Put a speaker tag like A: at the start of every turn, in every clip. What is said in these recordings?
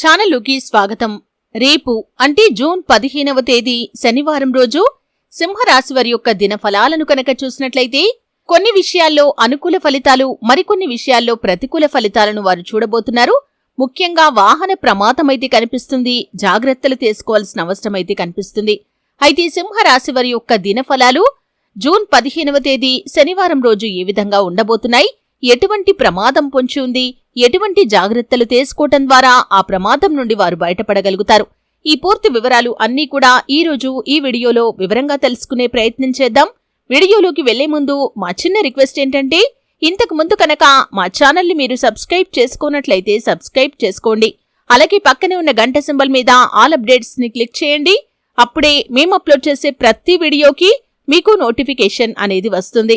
A: ఛానలుకి స్వాగతం. రేపు అంటే జూన్ పదిహేనవ తేదీ శనివారం రోజు సింహరాశి వారి యొక్క దినఫలాలను కనుక చూసినట్లయితే కొన్ని విషయాల్లో అనుకూల ఫలితాలు మరికొన్ని విషయాల్లో ప్రతికూల ఫలితాలను వారు చూడబోతున్నారు. ముఖ్యంగా వాహన ప్రమాదమైతే కనిపిస్తుంది జాగ్రత్తలు తీసుకోవాల్సిన అవసరమైతే కనిపిస్తుంది. అయితే సింహరాశి వారి యొక్క దినఫలాలు జూన్ పదిహేనవ తేదీ శనివారం రోజు ఏ విధంగా ఉండబోతున్నాయి ఎటువంటి ప్రమాదం పొంచి ఉంది ఎటువంటి జాగ్రత్తలు తీసుకోవటం ద్వారా ఆ ప్రమాదం నుండి వారు బయటపడగలుగుతారు. ఈ పూర్తి వివరాలు అన్నీ కూడా ఈరోజు ఈ వీడియోలో వివరంగా తెలుసుకునే ప్రయత్నం చేద్దాం. వీడియోలోకి వెళ్ళే ముందు మా చిన్న రిక్వెస్ట్ ఏంటంటే ఇంతకు ముందు కనుక మా ఛానల్ని మీరు సబ్స్క్రైబ్ చేసుకున్నట్లయితే సబ్స్క్రైబ్ చేసుకోండి. అలాగే పక్కనే ఉన్న గంట సింబల్ మీద ఆల్ అప్డేట్స్ని క్లిక్ చేయండి. అప్పుడే మేము అప్లోడ్ చేసే ప్రతి వీడియోకి మీకు నోటిఫికేషన్ అనేది వస్తుంది.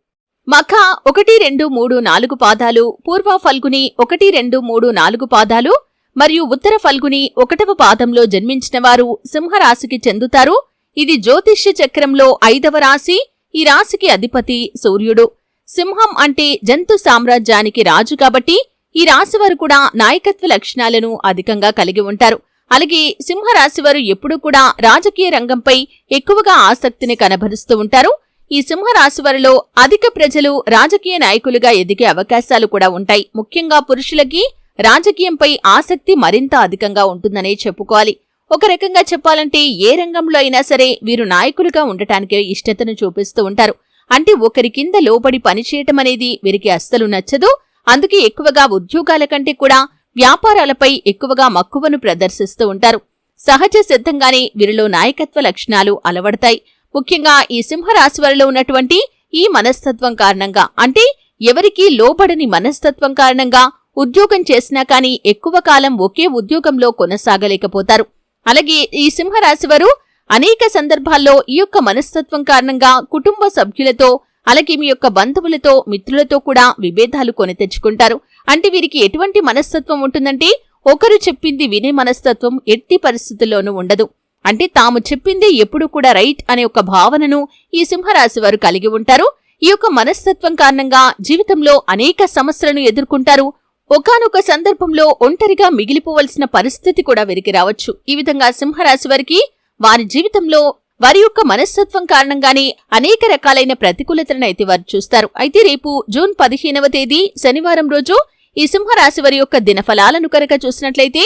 A: మఖ ఒకటి రెండు మూడు నాలుగు పాదాలు పూర్వ ఫల్గుని ఒకటి రెండు మూడు నాలుగు పాదాలు మరియు ఉత్తర ఫల్గుని ఒకటవ పాదంలో జన్మించిన వారు సింహరాశికి చెందుతారు. ఇది జ్యోతిష్య చక్రంలో ఐదవ రాశి ఈ రాశికి అధిపతి సూర్యుడు. సింహం అంటే జంతు సామ్రాజ్యానికి రాజు కాబట్టి ఈ రాశివారు కూడా నాయకత్వ లక్షణాలను అధికంగా కలిగి ఉంటారు. అలాగే సింహరాశివారు ఎప్పుడూ కూడా రాజకీయ రంగంపై ఎక్కువగా ఆసక్తిని కనబరుస్తూ ఉంటారు. ఈ సింహరాశి వారిలో అధిక ప్రజలు రాజకీయ నాయకులుగా ఎదిగే అవకాశాలు కూడా ఉంటాయి. ముఖ్యంగా పురుషులకి రాజకీయంపై ఆసక్తి మరింత అధికంగా ఉంటుందనే చెప్పుకోవాలి. ఒక రకంగా చెప్పాలంటే ఏ రంగంలో అయినా సరే వీరు నాయకులుగా ఉండటానికి ఇష్టతను చూపిస్తూ ఉంటారు. అంటే ఒకరి కింద లోబడి పనిచేయటం అనేది వీరికి అస్సలు నచ్చదు. అందుకే ఎక్కువగా ఉద్యోగాల కంటే కూడా వ్యాపారాలపై ఎక్కువగా మక్కువను ప్రదర్శిస్తూ ఉంటారు. సహజ సిద్ధంగానే వీరిలో నాయకత్వ లక్షణాలు అలవడతాయి. ముఖ్యంగా ఈ సింహరాశి వారిలో ఉన్నటువంటి ఈ మనస్తత్వం కారణంగా. అంటే ఎవరికీ లోబడని మనస్తత్వం కారణంగా ఉద్యోగం చేసినా కానీ ఎక్కువ కాలం ఒకే ఉద్యోగంలో కొనసాగలేకపోతారు. అలాగే ఈ సింహరాశి వారు అనేక సందర్భాల్లో ఈ యొక్క మనస్తత్వం కారణంగా కుటుంబ సభ్యులతో అలాగే మీ యొక్క బంధువులతో మిత్రులతో కూడా విభేదాలు కొని తెచ్చుకుంటారు. అంటే వీరికి ఎటువంటి మనస్తత్వం ఉంటుందంటే ఒకరు చెప్పింది వినే మనస్తత్వం ఎట్టి పరిస్థితుల్లోనూ ఉండదు. అంటే తాము చెప్పింది ఎప్పుడు కూడా రైట్ అనే ఒక భావనను ఈ సింహరాశి వారు కలిగి ఉంటారు. ఈ యొక్క మనస్తత్వం కారణంగా జీవితంలో అనేక సమస్యలను ఎదుర్కొంటారు. ఒకానొక సందర్భంలో ఒంటరిగా మిగిలిపోవలసిన పరిస్థితి కూడా వెరికి రావచ్చు. ఈ విధంగా సింహరాశి వారికి వారి జీవితంలో వారి యొక్క మనస్తత్వం కారణంగానే అనేక రకాలైన ప్రతికూలతలను అయితే వారు చూస్తారు. అయితే రేపు జూన్ పదిహేనవ తేదీ శనివారం రోజు ఈ సింహరాశి వారి యొక్క దినఫలాలను కనుక చూసినట్లయితే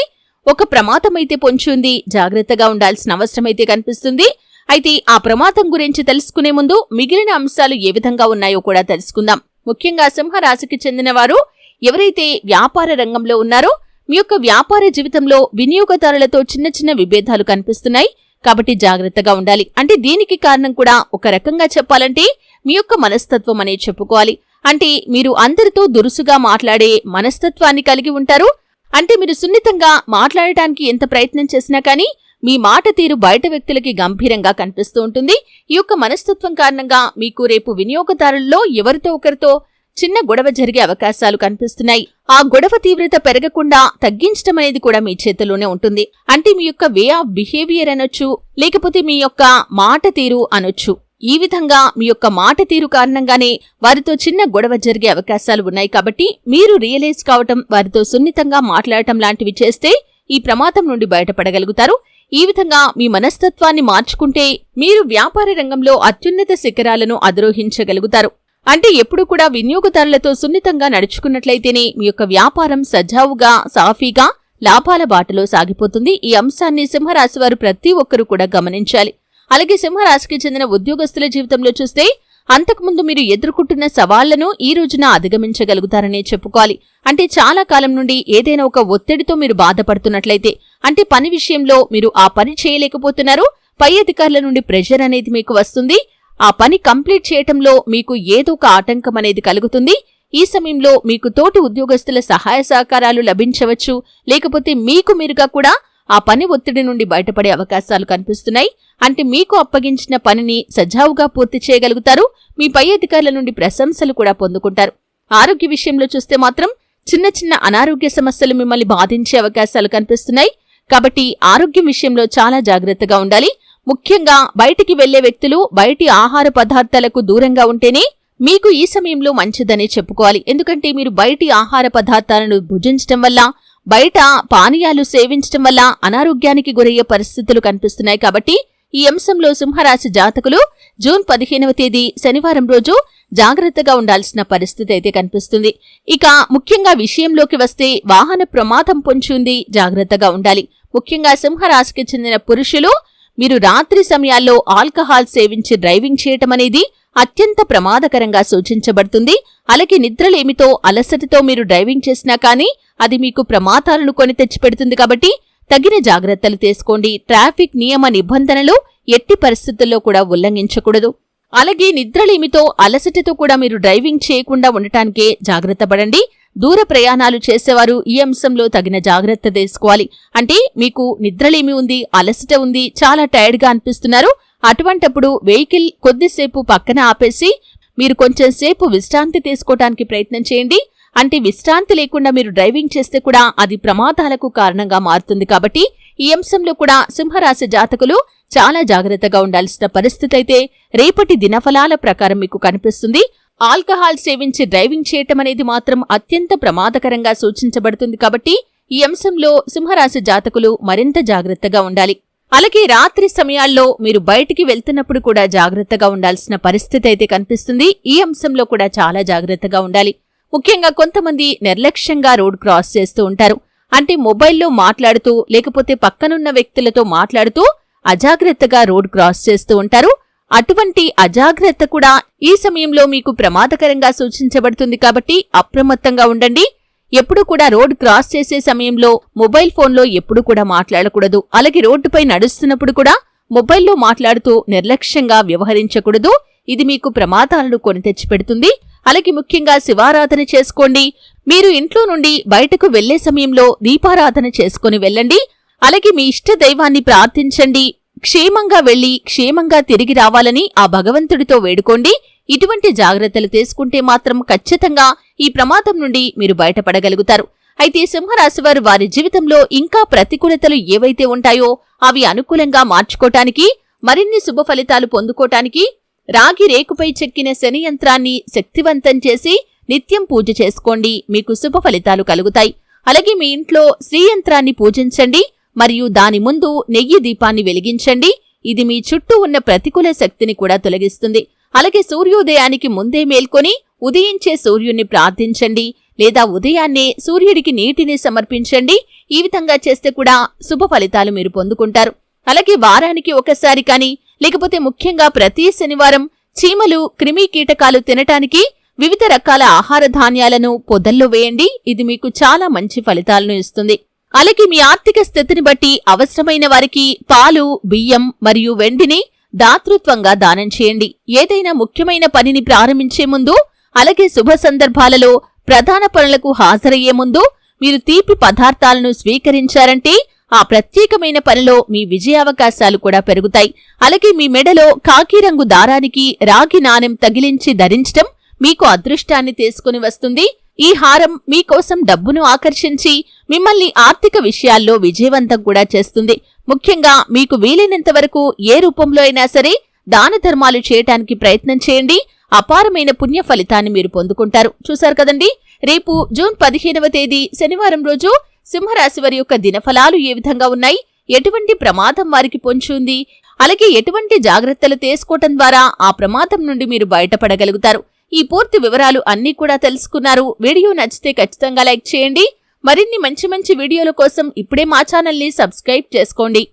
A: ఒక ప్రమాదమైతే పొంచి ఉంది జాగ్రత్తగా ఉండాల్సిన అవసరమైతే కనిపిస్తుంది. అయితే ఆ ప్రమాదం గురించి తెలుసుకునే ముందు మిగిలిన అంశాలు ఏ విధంగా ఉన్నాయో కూడా తెలుసుకుందాం. ముఖ్యంగా సింహరాశికి చెందిన వారు ఎవరైతే వ్యాపార రంగంలో ఉన్నారో మీ యొక్క వ్యాపార జీవితంలో వినియోగదారులతో చిన్న చిన్న విభేదాలు కనిపిస్తున్నాయి. కాబట్టి జాగ్రత్తగా ఉండాలి. అంటే దీనికి కారణం కూడా ఒక రకంగా చెప్పాలంటే మీ యొక్క మనస్తత్వం అనేది చెప్పుకోవాలి. అంటే మీరు అందరితో దురుసుగా మాట్లాడే మనస్తత్వాన్ని కలిగి ఉంటారు. అంటే మీరు సున్నితంగా మాట్లాడటానికి ఎంత ప్రయత్నం చేసినా కానీ మీ మాట తీరు బయట వ్యక్తులకి గంభీరంగా కనిపిస్తూ ఉంటుంది. ఈ యొక్క మనస్తత్వం కారణంగా మీకు రేపు వినియోగదారుల్లో ఎవరితో ఒకరితో చిన్న గొడవ జరిగే అవకాశాలు కనిపిస్తున్నాయి. ఆ గొడవ తీవ్రత పెరగకుండా తగ్గించడం అనేది కూడా మీ చేతిలోనే ఉంటుంది. అంటే మీ యొక్క వే ఆఫ్ బిహేవియర్ అనొచ్చు లేకపోతే మీ యొక్క మాట తీరు అనొచ్చు. ఈ విధంగా మీ యొక్క మాట తీరు కారణంగానే వారితో చిన్న గొడవ జరిగే అవకాశాలు ఉన్నాయి కాబట్టి మీరు రియలైజ్ కావటం వారితో సున్నితంగా మాట్లాడటం లాంటివి చేస్తే ఈ ప్రమాదం నుండి బయటపడగలుగుతారు. ఈ విధంగా మీ మనస్తత్వాన్ని మార్చుకుంటే మీరు వ్యాపార రంగంలో అత్యున్నత శిఖరాలను అధిరోహించగలుగుతారు. అంటే ఎప్పుడు కూడా వినియోగదారులతో సున్నితంగా నడుచుకున్నట్లయితేనే మీ యొక్క వ్యాపారం సజావుగా సాఫీగా లాభాల బాటలో సాగిపోతుంది. ఈ అంశాన్ని సింహరాశి వారు ప్రతి ఒక్కరూ కూడా గమనించాలి. అలాగే సింహరాశికి చెందిన ఉద్యోగస్తుల జీవితంలో చూస్తే అంతకుముందు మీరు ఎదుర్కొంటున్న సవాళ్ళను ఈ రోజున అధిగమించగలుగుతారనే చెప్పుకోవాలి. అంటే చాలా కాలం నుండి ఏదైనా ఒక ఒత్తిడితో మీరు బాధపడుతున్నట్లయితే అంటే పని విషయంలో మీరు ఆ పని చేయలేకపోతున్నారు పై అధికారుల నుండి ప్రెషర్ అనేది మీకు వస్తుంది ఆ పని కంప్లీట్ చేయటంలో మీకు ఏదో ఒక ఆటంకం అనేది కలుగుతుంది ఈ సమయంలో మీకు తోటి ఉద్యోగస్తుల సహాయ సహకారాలు లభించవచ్చు లేకపోతే మీకు మీరుగా కూడా ఆ పని ఒత్తిడి నుండి బయటపడే అవకాశాలు కనిపిస్తున్నాయి. అంటే మీకు అప్పగించిన పనిని సజావుగా పూర్తి చేయగలుగుతారు. మీ పై అధికారుల నుండి ప్రశంసలు కూడా పొందుకుంటారు. ఆరోగ్య విషయంలో చూస్తే మాత్రం చిన్న చిన్న అనారోగ్య సమస్యలు మిమ్మల్ని బాధించే అవకాశాలు కనిపిస్తున్నాయి. కాబట్టి ఆరోగ్యం విషయంలో చాలా జాగ్రత్తగా ఉండాలి. ముఖ్యంగా బయటికి వెళ్ళే వ్యక్తులు బయటి ఆహార పదార్థాలకు దూరంగా ఉంటేనే మీకు ఈ సమయంలో మంచిదని చెప్పుకోవాలి. ఎందుకంటే మీరు బయటి ఆహార పదార్థాలను భుజించటం వల్ల బయట పానీయాలు సేవించటం వల్ల అనారోగ్యానికి గురయ్యే పరిస్థితులు కనిపిస్తున్నాయి కాబట్టి ఈ అంశంలో సింహరాశి జాతకులు జూన్ పదిహేనవ తేదీ శనివారం రోజు జాగ్రత్తగా ఉండాల్సిన పరిస్థితి అయితే కనిపిస్తుంది. ఇక ముఖ్యంగా విషయంలోకి వస్తే వాహన ప్రమాదం పొంచి ఉంది. జాగ్రత్తగా ఉండాలి. ముఖ్యంగా సింహరాశికి చెందిన పురుషులు మీరు రాత్రి సమయాల్లో ఆల్కహాల్ సేవించి డ్రైవింగ్ చేయటం అనేది అత్యంత ప్రమాదకరంగా సూచించబడుతుంది. అలాగే నిద్రలేమితో అలసటతో మీరు డ్రైవింగ్ చేసినా కానీ అది మీకు ప్రమాదాలను కొని తెచ్చిపెడుతుంది కాబట్టి తగిన జాగ్రత్తలు తీసుకోండి. ట్రాఫిక్ నియమ నిబంధనలు ఎట్టి పరిస్థితుల్లో కూడా ఉల్లంఘించకూడదు. అలాగే నిద్రలేమితో అలసటతో కూడా మీరు డ్రైవింగ్ చేయకుండా ఉండటానికే జాగ్రత్త పడండి. దూర ప్రయాణాలు చేసేవారు ఈ అంశంలో తగిన జాగ్రత్త తీసుకోవాలి. అంటే మీకు నిద్రలేమి ఉంది అలసట ఉంది చాలా టైర్డ్గా అనిపిస్తున్నారు. అటువంటప్పుడు వెహికల్ కొద్దిసేపు పక్కన ఆపేసి మీరు కొంచెం సేపు విశ్రాంతి తీసుకోవటానికి ప్రయత్నం చేయండి. అంటే విశ్రాంతి లేకుండా మీరు డ్రైవింగ్ చేస్తే కూడా అది ప్రమాదాలకు కారణంగా మారుతుంది కాబట్టి ఈ అంశంలో కూడా సింహరాశి జాతకులు చాలా జాగ్రత్తగా ఉండాల్సిన పరిస్థితి అయితే రేపటి దినఫలాల ప్రకారం మీకు కనిపిస్తుంది. ఆల్కహాల్ సేవించి డ్రైవింగ్ చేయటం అనేది మాత్రం అత్యంత ప్రమాదకరంగా సూచించబడుతుంది కాబట్టి ఈ అంశంలో సింహరాశి జాతకులు మరింత జాగ్రత్తగా ఉండాలి. అలాగే రాత్రి సమయాల్లో మీరు బయటికి వెళ్తున్నప్పుడు కూడా జాగ్రత్తగా ఉండాల్సిన పరిస్థితి అయితే కనిపిస్తుంది. ఈ అంశంలో కూడా చాలా జాగ్రత్తగా ఉండాలి. ముఖ్యంగా కొంతమంది నిర్లక్ష్యంగా రోడ్ క్రాస్ చేస్తూ ఉంటారు. అంటే మొబైల్లో మాట్లాడుతూ లేకపోతే పక్కనున్న వ్యక్తులతో మాట్లాడుతూ అజాగ్రత్తగా రోడ్ క్రాస్ చేస్తూ ఉంటారు. అటువంటి అజాగ్రత్త కూడా ఈ సమయంలో మీకు ప్రమాదకరంగా సూచించబడుతుంది కాబట్టి అప్రమత్తంగా ఉండండి. ఎప్పుడు కూడా రోడ్ క్రాస్ చేసే సమయంలో మొబైల్ ఫోన్లో ఎప్పుడు కూడా మాట్లాడకూడదు. అలాగే రోడ్డుపై నడుస్తున్నప్పుడు కూడా మొబైల్లో మాట్లాడుతూ నిర్లక్ష్యంగా వ్యవహరించకూడదు. ఇది మీకు ప్రమాదాలను కొని తెచ్చిపెడుతుంది. అలాగే ముఖ్యంగా శివారాధన చేసుకోండి. మీరు ఇంట్లో నుండి బయటకు వెళ్ళే సమయంలో దీపారాధన చేసుకుని వెళ్ళండి. అలాగే మీ ఇష్ట దైవాన్ని ప్రార్థించండి. క్షేమంగా వెళ్ళి క్షేమంగా తిరిగి రావాలని ఆ భగవంతుడితో వేడుకోండి. ఇటువంటి జాగ్రత్తలు తీసుకుంటే మాత్రం ఖచ్చితంగా ఈ ప్రమాదం నుండి మీరు బయటపడగలుగుతారు. అయితే సింహరాశివారు వారి జీవితంలో ఇంకా ప్రతికూలతలు ఏవైతే ఉంటాయో అవి అనుకూలంగా మార్చుకోటానికి మరిన్ని శుభ ఫలితాలు పొందుకోటానికి రాగి రేకుపై చెక్కిన శని యంత్రాన్ని శక్తివంతం చేసి నిత్యం పూజ చేసుకోండి. మీకు శుభ ఫలితాలు కలుగుతాయి. అలాగే మీ ఇంట్లో శ్రీ యంత్రాన్ని పూజించండి. మరియు దాని ముందు నెయ్యి దీపాన్ని వెలిగించండి. ఇది మీ చుట్టూ ఉన్న ప్రతికూల శక్తిని కూడా తొలగిస్తుంది. అలాగే సూర్యోదయానికి ముందే మేల్కొని ఉదయించే సూర్యుణ్ణి ప్రార్థించండి. లేదా ఉదయాన్నే సూర్యుడికి నీటిని సమర్పించండి. ఈ విధంగా చేస్తే కూడా శుభ ఫలితాలు మీరు పొందుకుంటారు. అలాగే వారానికి ఒకసారి కానీ లేకపోతే ముఖ్యంగా ప్రతి శనివారం చీమలు క్రిమి కీటకాలు తినటానికి వివిధ రకాల ఆహార ధాన్యాలను పొదల్లో వేయండి. ఇది మీకు చాలా మంచి ఫలితాలను ఇస్తుంది. అలాగే మీ ఆర్థిక స్థితిని బట్టి అవసరమైన వారికి పాలు బియ్యం మరియు వెండిని దాతృత్వంగా దానం చేయండి. ఏదైనా ముఖ్యమైన పనిని ప్రారంభించే ముందు అలాగే శుభ సందర్భాలలో ప్రధాన పనులకు హాజరయ్యే ముందు మీరు తీపి పదార్థాలను స్వీకరించారంటే ఆ ప్రత్యేకమైన పనిలో మీ విజయావకాశాలు కూడా పెరుగుతాయి. అలాగే మీ మెడలో కాకి రంగు దారానికి రాగి నాణెం తగిలించి ధరించటం మీకు అదృష్టాన్ని తీసుకుని వస్తుంది. ఈ హారం మీకోసం డబ్బును ఆకర్షించి మిమ్మల్ని ఆర్థిక విషయాల్లో విజయవంతం కూడా చేస్తుంది. ముఖ్యంగా మీకు వీలైనంత వరకు ఏ రూపంలో అయినా సరే దాన ధర్మాలు చేయటానికి ప్రయత్నం చేయండి. అపారమైన పుణ్య ఫలితాన్ని మీరు పొందుకుంటారు. చూశారు కదండీ? రేపు జూన్ పదిహేనవ తేదీ శనివారం రోజు సింహరాశి వారి యొక్క దినఫలాలు ఏ విధంగా ఉన్నాయి? ఎటువంటి ప్రమాదం వారికి పొంచుంది? ఉంది అలాగే ఎటువంటి జాగ్రత్తలు తీసుకోవటం ద్వారా ఆ ప్రమాదం నుండి మీరు బయటపడగలుగుతారు? ఈ పూర్తి వివరాలు అన్నీ కూడా తెలుసుకున్నారు. వీడియో నచ్చితే ఖచ్చితంగా లైక్ చేయండి. మరిన్ని మంచి మంచి వీడియోల కోసం ఇప్పుడే మా ఛానల్ని సబ్స్క్రైబ్ చేసుకోండి.